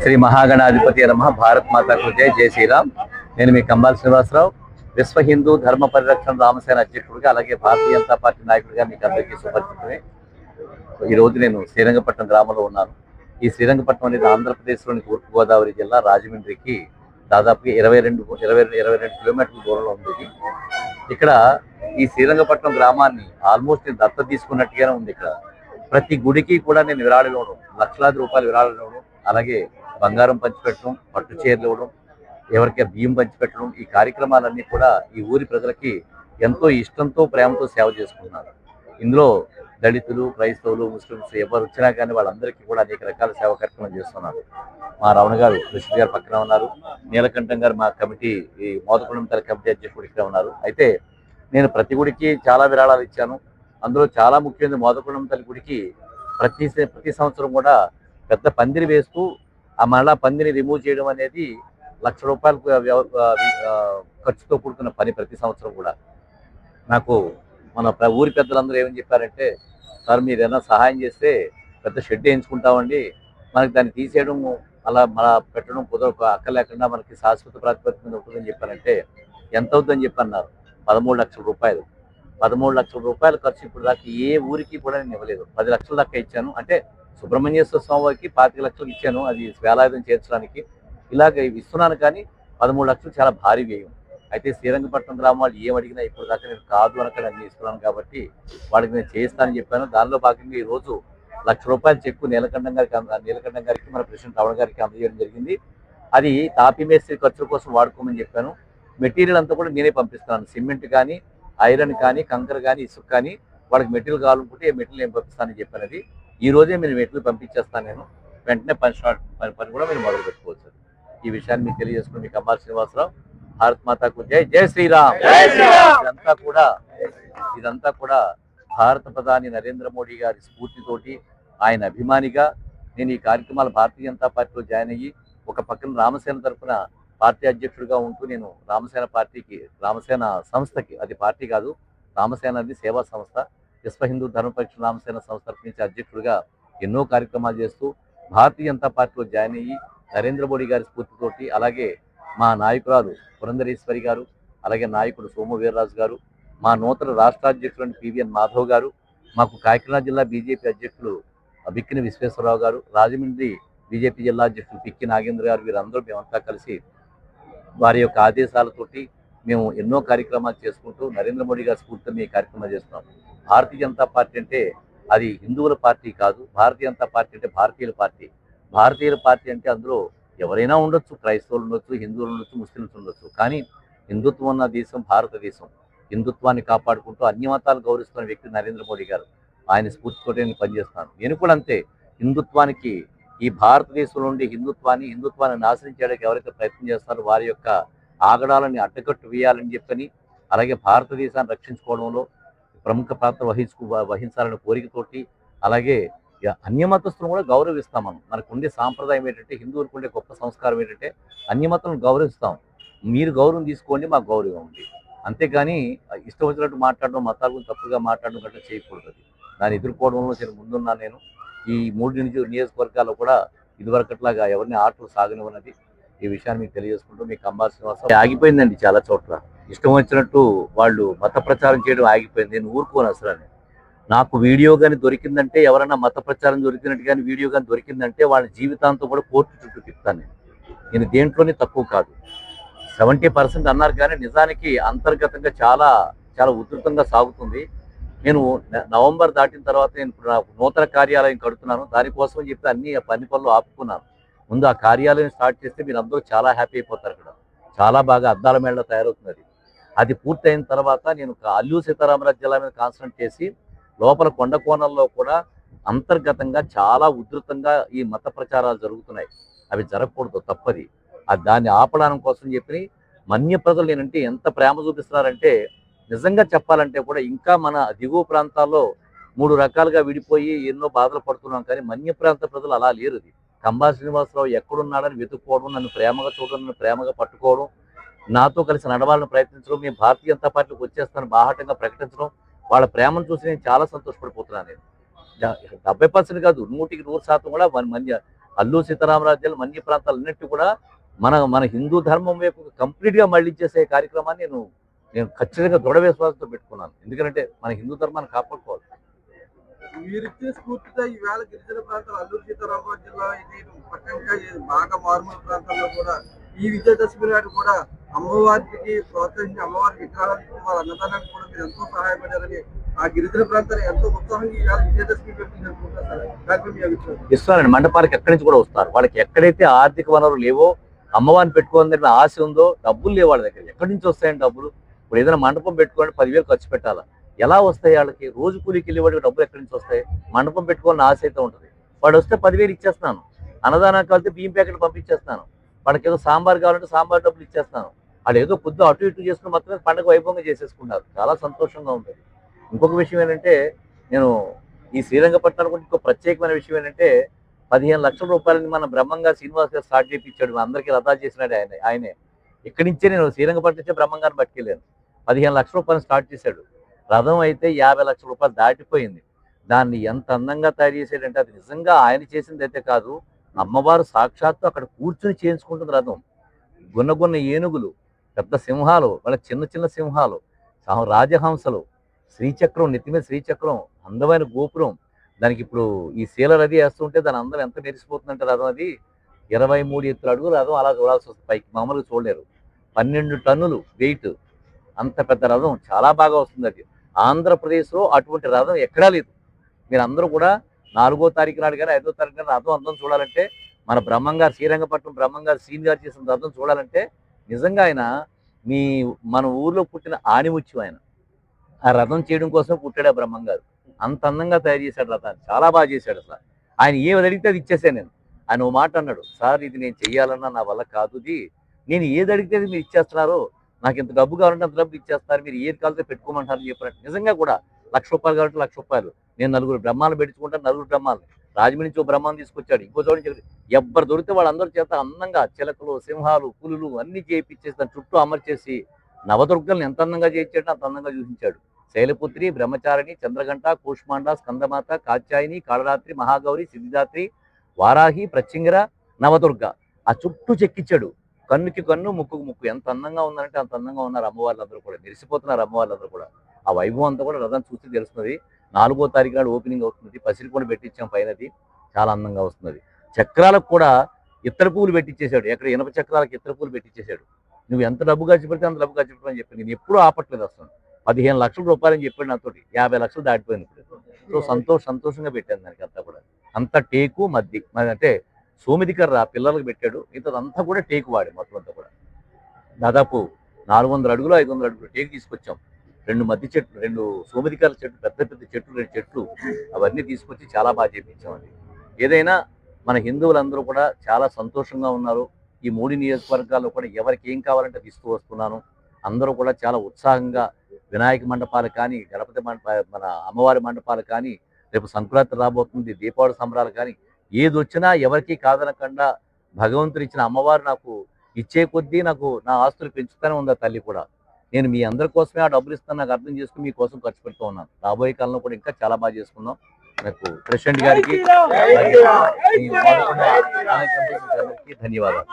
శ్రీ మహాగణాధిపతి నమ. భారత్ మాతా కృజయ జై. శ్రీరామ్. నేను మీ కంబాల్ శ్రీనివాసరావు విశ్వ హిందూ ధర్మ పరిరక్షణ రామసేన అధ్యక్షుడిగా అలాగే భారతీయ జనతా పార్టీ నాయకుడిగా మీకు అందరికీ సుపరిచితమే ఈ రోజు నేను శ్రీరంగపట్నం గ్రామంలో ఉన్నాను. ఈ శ్రీరంగపట్నం అనేది ఆంధ్రప్రదేశ్లోని తూర్పుగోదావరి జిల్లా రాజమండ్రికి దాదాపు ఇరవై రెండు ఇరవై ఇరవై రెండు కిలోమీటర్ల దూరంలో ఉంది ఇక్కడ ఈ శ్రీరంగపట్నం గ్రామాన్ని ఆల్మోస్ట్ నేను దత్త తీసుకున్నట్టుగానే ఉంది ఇక్కడ. ప్రతి గుడికి కూడా నేను విరాళం ఇవ్వడం లక్షలాది రూపాయలు విరాళం ఇవ్వడం అలాగే బంగారం పంచిపెట్టడం పట్టు చీరలు ఇవ్వడం ఎవరికి బియ్యం పంచిపెట్టడం ఈ కార్యక్రమాలన్నీ కూడా ఈ ఊరి ప్రజలకి ఎంతో ఇష్టంతో ప్రేమతో సేవ చేసుకున్నారు ఇందులో దళితులు క్రైస్తవులు ముస్లిమ్స్ ఎవరు వచ్చినా కానీ వాళ్ళందరికీ కూడా అనేక రకాల సేవా కార్యక్రమాలు చేస్తున్నారు. మా రమణ గారు కృష్ణ గారు పక్కన ఉన్నారు. నీలకంఠం గారు మా కమిటీ ఈ మోదకుండం తల కమిటీ అధ్యక్షుడు ఇక్కడ ఉన్నారు. అయితే నేను ప్రతి గుడికి చాలా విరాళాలు ఇచ్చాను. అందులో చాలా ముఖ్యమైన మోదకొండం తల్లి గుడికి ప్రతి ప్రతి సంవత్సరం కూడా పెద్ద పందిరి వేస్తూ ఆ మళ్ళా పందిని రిమూవ్ చేయడం అనేది లక్ష రూపాయలకు ఖర్చుతో కూడుకున్న పని ప్రతి సంవత్సరం కూడా. నాకు మన ఊరి పెద్దలందరూ ఏమని చెప్పారంటే సార్ మీరు ఏదైనా సహాయం చేస్తే పెద్ద షెడ్ వేయించుకుంటామండి. మనకి దాన్ని తీసేయడం అలా మన పెట్టడం కుదరక అక్కర్లేకుండా మనకి శాశ్వత ప్రాతిపదిక మీద ఉంటుందని చెప్పారంటే ఎంత అవుతుందని చెప్పన్నారు? పదమూడు లక్షల రూపాయలు. పదమూడు లక్షల రూపాయలు ఖర్చు ఇప్పుడు దాకా ఏ ఊరికి కూడా నేను ఇవ్వలేదు. పది లక్షల దాకా ఇచ్చాను. అంటే సుబ్రహ్మణ్యేశ్వర స్వామి వారికి పాతిక లక్షలు ఇచ్చాను. అది వేలాయుధం చేర్చడానికి. ఇలాగ ఇస్తున్నాను కానీ పదమూడు లక్షలు చాలా భారీ వ్యయం. అయితే శ్రీరంగపట్నం గ్రామం వాళ్ళు ఏం అడిగినా ఇప్పుడు దాకా నేను కాదు అనక అన్ని ఇస్తున్నాను కాబట్టి వాళ్ళకి నేను చేయిస్తానని చెప్పాను. దానిలో భాగంగా ఈ రోజు లక్ష రూపాయల చెక్కు నీలకంఠం గారికి అంద- నీలకంఠం గారికి మన ప్రెసిడెంట్ రావణ గారికి అందజేయడం జరిగింది. అది తాపీ మేస్త్రి ఖర్చుల కోసం వాడుకోమని చెప్పాను. మెటీరియల్ అంతా కూడా నేనే పంపిస్తాను సిమెంట్ కానీ ఐరన్ కానీ కంకర కానీ ఇసుక కానీ వాళ్ళకి మెటీరియల్ కావాలనుకుంటే ఏ మెటీరియల్ ఏం పంపిస్తానని చెప్పాను అది. ఈ రోజే మీరు మెటీరియల్ పంపించేస్తాను నేను. వెంటనే పని స్టార్ట్ పని పని కూడా మీరు మొదలు పెట్టుకోవచ్చు. ఈ విషయాన్ని మీకు తెలియజేసుకుని మీకు అమ్మార్ శ్రీనివాసరావు భారత్ మాతాకు జై. జై శ్రీరామ్. ఇదంతా కూడా ఇదంతా కూడా భారత ప్రధాని నరేంద్ర మోడీ గారి స్ఫూర్తితోటి ఆయన అభిమానిగా నేను ఈ కార్యక్రమాలు భారతీయ జనతా పార్టీలో జాయిన్ అయ్యి ఒక పక్కన రామసేన తరఫున పార్టీ అధ్యక్షుడిగా ఉంటూ నేను రామసేన పార్టీకి రామసేన సంస్థకి అది పార్టీ కాదు రామసేన అది సేవా సంస్థ. విశ్వ హిందూ ధర్మపరీక్ష రామసేన సంస్థ తరఫు అధ్యక్షుడిగా ఎన్నో కార్యక్రమాలు చేస్తూ భారతీయ జనతా పార్టీలో జాయిన్ అయ్యి నరేంద్ర మోడీ గారి స్ఫూర్తితోటి అలాగే మా నాయకురాలు పురంధరేశ్వరి గారు అలాగే నాయకుడు సోము వీర్రాజు గారు మా నూతన రాష్ట్ర అధ్యక్షుడు పివిఎన్ మాధవ్ గారు మాకు కాకినాడ జిల్లా బీజేపీ అధ్యక్షులు బిక్కిన విశ్వేశ్వరరావు గారు రాజమండ్రి బీజేపీ జిల్లా అధ్యక్షులు పిక్కి నాగేంద్ర గారు వీరందరూ మేమంతా కలిసి వారి యొక్క ఆదేశాలతోటి మేము ఎన్నో కార్యక్రమాలు చేసుకుంటూ నరేంద్ర మోడీ గారి స్ఫూర్తితో ఈ కార్యక్రమాలు చేస్తున్నాం. భారతీయ జనతా పార్టీ అంటే అది హిందువుల పార్టీ కాదు భారతీయ జనతా పార్టీ అంటే భారతీయుల పార్టీ. భారతీయుల పార్టీ అంటే అందులో ఎవరైనా ఉండొచ్చు క్రైస్తవులు ఉండొచ్చు హిందువులు ఉండొచ్చు ముస్లింస్ ఉండొచ్చు. కానీ హిందుత్వం ఉన్న దేశం భారతదేశం. హిందుత్వాన్ని కాపాడుకుంటూ అన్ని మతాలు గౌరవిస్తున్న వ్యక్తి నరేంద్ర మోడీ గారు. ఆయన స్ఫూర్తితో నేను పనిచేస్తున్నాను నేను కూడా అంతే. హిందుత్వానికి ఈ భారతదేశంలో నుండి హిందుత్వాన్ని హిందుత్వాన్ని నాశనం చేయడానికి ఎవరైతే ప్రయత్నం చేస్తారో వారి యొక్క ఆగడాలని అడ్డకట్టు వేయాలని చెప్పని అలాగే భారతదేశాన్ని రక్షించుకోవడంలో ప్రముఖ పాత్ర వహించుకు వహించాలనే కోరికతోటి అలాగే అన్యమతస్తులను కూడా గౌరవిస్తాం మనం. మనకు ఉండే సాంప్రదాయం ఏంటంటే హిందువులకు ఉండే గొప్ప సంస్కారం ఏంటంటే అన్యమతలను గౌరవిస్తాం. మీరు గౌరవం తీసుకోండి మాకు గౌరవం ఉంది అంతేగాని ఇష్టం వచ్చినట్టు మాట్లాడడం మతాల గురించి తప్పుగా మాట్లాడడం గట్రా చేయకూడదు అది. దాన్ని ఎదుర్కోవడంలో నేను ముందున్నా నేను. ఈ మూడు నియోజక నియోజకవర్గాల్లో కూడా ఇదివరకట్లాగా ఎవరిని ఆటలు సాగనివ్వనది ఈ విషయాన్ని మీకు తెలియజేసుకుంటూ మీకు అంబార్ శ్రీనివాస ఆగిపోయిందండి చాలా చోట్ల. ఇష్టం వచ్చినట్టు వాళ్ళు మత ప్రచారం చేయడం ఆగిపోయింది. నేను ఊరుకోను అసలు. నాకు వీడియో కానీ దొరికిందంటే ఎవరైనా మత ప్రచారం దొరికినట్టు కానీ వీడియో కానీ దొరికిందంటే వాళ్ళ జీవితాంతం కూడా కోర్టు చుట్టూ తిప్పుతాను నేను. నేను దేంట్లోనే తక్కువ కాదు. సెవెంటీ పర్సెంట్ అన్నారు కానీ నిజానికి అంతర్గతంగా చాలా చాలా ఉధృతంగా సాగుతుంది. నేను నవంబర్ దాటిన తర్వాత నేను ఇప్పుడు నాకు నూతన కార్యాలయం కడుతున్నాను. దానికోసం చెప్పి అన్ని పని పనులు ఆపుకున్నాను. ముందు ఆ కార్యాలయం స్టార్ట్ చేస్తే మీరు అందరూ చాలా హ్యాపీ అయిపోతారు ఇక్కడ చాలా బాగా అద్దాల మేళ తయారవుతుంది అది అది పూర్తయిన తర్వాత నేను అల్లు అల్లూరు సీతారామరాజు జిల్లా మీద కాన్సన్ట్రేట్ చేసి లోపల కొండ కోణంలో కూడా అంతర్గతంగా చాలా ఉధృతంగా ఈ మత ప్రచారాలు జరుగుతున్నాయి. అవి జరగకూడదు తప్పది. అది దాన్ని ఆపడం కోసం చెప్పి మన్య ప్రజలు నేనంటే ఎంత ప్రేమ చూపిస్తున్నారంటే నిజంగా చెప్పాలంటే కూడా ఇంకా మన దిగువ ప్రాంతాల్లో మూడు రకాలుగా విడిపోయి ఎన్నో బాధలు పడుతున్నాం కానీ మన్య ప్రాంత ప్రజలు అలా లేరు కంబా శ్రీనివాసరావు ఎక్కడున్నాడని వెతుక్కోవడం నన్ను ప్రేమగా చూడడం నన్ను ప్రేమగా పట్టుకోవడం నాతో కలిసి నడవాలని ప్రయత్నించడం మేము భారతీయ జనతా పార్టీకి వచ్చేస్తాను బాహాటంగా ప్రకటించడం వాళ్ళ ప్రేమను చూసి నేను చాలా సంతోషపడిపోతున్నాను నేను. డెబ్బై పర్సెంట్ కాదు నూటికి నూరు శాతం కూడా మన మన్య అల్లూరు సీతారామరాజ్యాలు మన్య ప్రాంతాలన్నిటి కూడా మన మన హిందూ ధర్మం వైపు కంప్లీట్గా మళ్ళించేసే కార్యక్రమాన్ని నేను నేను ఖచ్చితంగా దృఢ విశ్వాసంతో పెట్టుకున్నాను. ఎందుకంటే మన హిందూ ధర్మాన్ని కాపాడుకోవాలి. మీరిచ్చే స్ఫూర్తితో ఈవేళ గిరిజన ప్రాంతాలు అల్లూరు సీతారామరాజు జిల్లా ఇది పట్టణంగా బాగా మారుమూల ప్రాంతాల్లో కూడా ఈ విజయదశమి నాడు కూడా అమ్మవారికి ప్రోత్సహించి అమ్మవారి విగ్రహాలకు వారి అన్నదానానికి కూడా మీరు ఎంతో సహాయపడారని ఆ గిరిజన ప్రాంతాలు ఎంతో ఉత్సాహంగా ఈవేళ విజయదశమి పెట్టి జరుపుకుంటారు ఇస్తారండి ఎక్కడి నుంచి కూడా వస్తారు. వాళ్ళకి ఎక్కడైతే ఆర్థిక వనరులు లేవో అమ్మవారిని పెట్టుకోవాలని ఆశ ఉందో డబ్బులు లేవు వాళ్ళ దగ్గర. ఎక్కడి నుంచి వస్తాయండి డబ్బులు? ఇప్పుడు ఏదైనా మండపం పెట్టుకోవాలంటే పదివేలు ఖర్చు పెట్టాలా? ఎలా వస్తాయి వాళ్ళకి? రోజు కూలికి వెళ్ళి వాడికి డబ్బులు ఎక్కడి నుంచి వస్తాయి? మండపం పెట్టుకోవాలని ఆశ అయితే ఉంటుంది. వాడు వస్తే పదివేలు ఇచ్చేస్తాను అన్నదానం కలిస్తే బియ్యం ప్యాకెట్ పంపించేస్తాను వాడికి ఏదో సాంబార్ కావాలంటే సాంబార్ డబ్బులు ఇచ్చేస్తాను వాళ్ళు ఏదో పొద్దు అటు ఇటు చేసుకుని మొత్తం పండుగ వైభవంగా చేసేసుకున్నారు చాలా సంతోషంగా ఉంటుంది. ఇంకొక విషయం ఏంటంటే నేను ఈ శ్రీరంగపట్నం గురించి ఇంకో ప్రత్యేకమైన విషయం ఏంటంటే పదిహేను లక్షల రూపాయలని మన బ్రహ్మంగా శ్రీనివాస్ గారు స్టార్ట్ చేయించాడు అందరికీ రథా చేసినాడు ఆయన ఆయనే. ఇక్కడి నుంచే నేను శ్రీరంగపట్నం నుంచే బ్రహ్మంగారిని పట్టుకెళ్ళాను. పదిహేను లక్షల రూపాయలు స్టార్ట్ చేశాడు. రథం అయితే యాభై లక్షల రూపాయలు దాటిపోయింది. దాన్ని ఎంత అందంగా తయారు చేశాడంటే అది నిజంగా ఆయన చేసింది అయితే కాదు అమ్మవారు సాక్షాత్తు అక్కడ కూర్చుని చేయించుకుంటుంది రథం. గున్నగున్న ఏనుగులు పెద్ద సింహాలు వాళ్ళ చిన్న చిన్న సింహాలు రాజహంసలు శ్రీచక్రం నెత్తిమీద శ్రీచక్రం అందమైన గోపురం. దానికి ఇప్పుడు ఈ శీల అది వేస్తుంటే దాని అందరం ఎంత మెరిసిపోతుందంటే రథం అది. ఇరవై మూడు ఎత్తుల అడుగులు రథం అలా చూడాల్సి వస్తుంది. పైకి మామూలుగా చూడలేరు. పన్నెండు టన్నులు వెయిట్. అంత పెద్ద రథం చాలా బాగా వస్తుంది అది. ఆంధ్రప్రదేశ్లో అటువంటి రథం ఎక్కడా లేదు. మీరు అందరూ కూడా నాలుగో తారీఖు నాడు కానీ ఐదో తారీఖు కానీ రథం అందం చూడాలంటే మన బ్రహ్మంగారు శ్రీరంగపట్నం బ్రహ్మంగారు సీన్ గారు చేసిన రథం చూడాలంటే నిజంగా ఆయన మీ మన ఊర్లో పుట్టిన ఆనిముత్యం ఆయన. ఆ రథం చేయడం కోసం పుట్టాడు ఆ బ్రహ్మంగారు. అంత అందంగా తయారు చేశాడు రథాన్ని. చాలా బాగా చేశాడు అసలు. ఆయన ఏమి అడిగితే అది ఇచ్చేసాను నేను. ఆయన ఓ మాట అన్నాడు సార్ ఇది నేను చెయ్యాలన్నా నా వల్ల కాదు ఇది. నేను ఏది అడిగితే అది మీరు ఇచ్చేస్తున్నారు నాకు ఇంత డబ్బు కావాలంటే అంత డబ్బు ఇచ్చేస్తారు మీరు ఏది కావాలంటే పెట్టుకోమంటారని చెప్పినట్టు. నిజంగా కూడా లక్ష రూపాయలు కావాలంటే లక్ష రూపాయలు. నేను నలుగురు బ్రహ్మాలు పెట్టించుకుంటాను నలుగురు బ్రహ్మాలు. రాజమండ్రి నుంచి ఓ బ్రహ్మాన్ని తీసుకొచ్చాడు. ఇంకో చోటు నుంచి ఎవ్వరు దొరికితే వాళ్ళందరి చేత అందంగా చిలకలు సింహాలు పులులు అన్ని చేయించేసి దాని చుట్టూ అమర్చేసి నవదుర్గల్ని ఎంత అందంగా చేయించాడు అంత అందంగా చూపించాడు. శైలపుత్రి బ్రహ్మచారిణి చంద్రగంట కూష్మాండ స్కందమాత కాత్యాయిని కాళరాత్రి మహాగౌరి సిద్ధిదాత్రి వారాహి ప్రత్యంగిర నవదుర్గ. ఆ చుట్టూ చెక్కిచ్చాడు. కన్నుకి కన్ను ముక్కుకు ముక్కు. ఎంత అందంగా ఉందంటే అంత అందంగా ఉన్నారు అమ్మవార్లందరూ కూడా. మెరిసిపోతున్నారు అమ్మవార్లందరూ కూడా. ఆ వైభవం అంతా కూడా రథం చూసి తెలుస్తుంది నాలుగో తారీఖు నాడు ఓపెనింగ్ అవుతుంది పసిరికొండ పెట్టించాం పైనది. చాలా అందంగా వస్తున్నది. చక్రాలకు కూడా ఇత్తర పువ్వులు పెట్టించేశాడు ఎక్కడ ఇనప చక్రాలకు ఇత్తడి పువ్వులు పెట్టించేశాడు నువ్వు ఎంత డబ్బు ఖర్చు పెడితే అంత డబ్బు ఖర్చు పెట్టమని చెప్పి నేను ఎప్పుడూ ఆపట్లేదు అసలు. పదిహేను లక్షల రూపాయలు అని చెప్పాడు నాతోటి. యాభై లక్షలు దాటిపోయింది ఇప్పుడు. సో సంతోష సంతోషంగా పెట్టాను దానికి అంతా కూడా. అంత టేకు మద్ది. మరి అంటే సోమిదికర్ర పిల్లలకు పెట్టాడు. ఇంతదంతా కూడా టేకు వాడి మొత్తం అంతా కూడా. దాదాపు నాలుగు వందల అడుగులు ఐదు వందల అడుగులు టేకు తీసుకొచ్చాం. రెండు మద్ది చెట్లు రెండు సోమిదికర్ర చెట్లు పెద్ద పెద్ద చెట్లు రెండు చెట్లు అవన్నీ తీసుకొచ్చి చాలా బాగా చేపించామండి. ఏదైనా మన హిందువులందరూ కూడా చాలా సంతోషంగా ఉన్నారు. ఈ మూడు నియోజకవర్గాల్లో కూడా ఎవరికి ఏం కావాలంటే తీసుకువస్తున్నాను ఇస్తూ వస్తున్నాను. అందరూ కూడా చాలా ఉత్సాహంగా వినాయక మండపాలు కానీ గణపతి మండప మన అమ్మవారి మండపాలు కానీ రేపు సంక్రాంతి రాబోతుంది దీపావళి సంబరాలు కానీ ఏది వచ్చినా ఎవరికి కాదనకుండా భగవంతుడు ఇచ్చిన అమ్మవారు నాకు ఇచ్చే కొద్దీ నాకు నా ఆస్తులు పెంచుతూనే ఉంది తల్లి కూడా. నేను మీ అందరి కోసమే ఆ డబ్బులు ఇస్తాను నాకు అర్థం చేసుకుని మీకోసం ఖర్చు పెడుతూ ఉన్నాను. రాబోయే కాలంలో కూడా ఇంకా చాలా బాగా చేసుకుందాం. నాకు ప్రెసిడెంట్ గారికి ధన్యవాదాలు.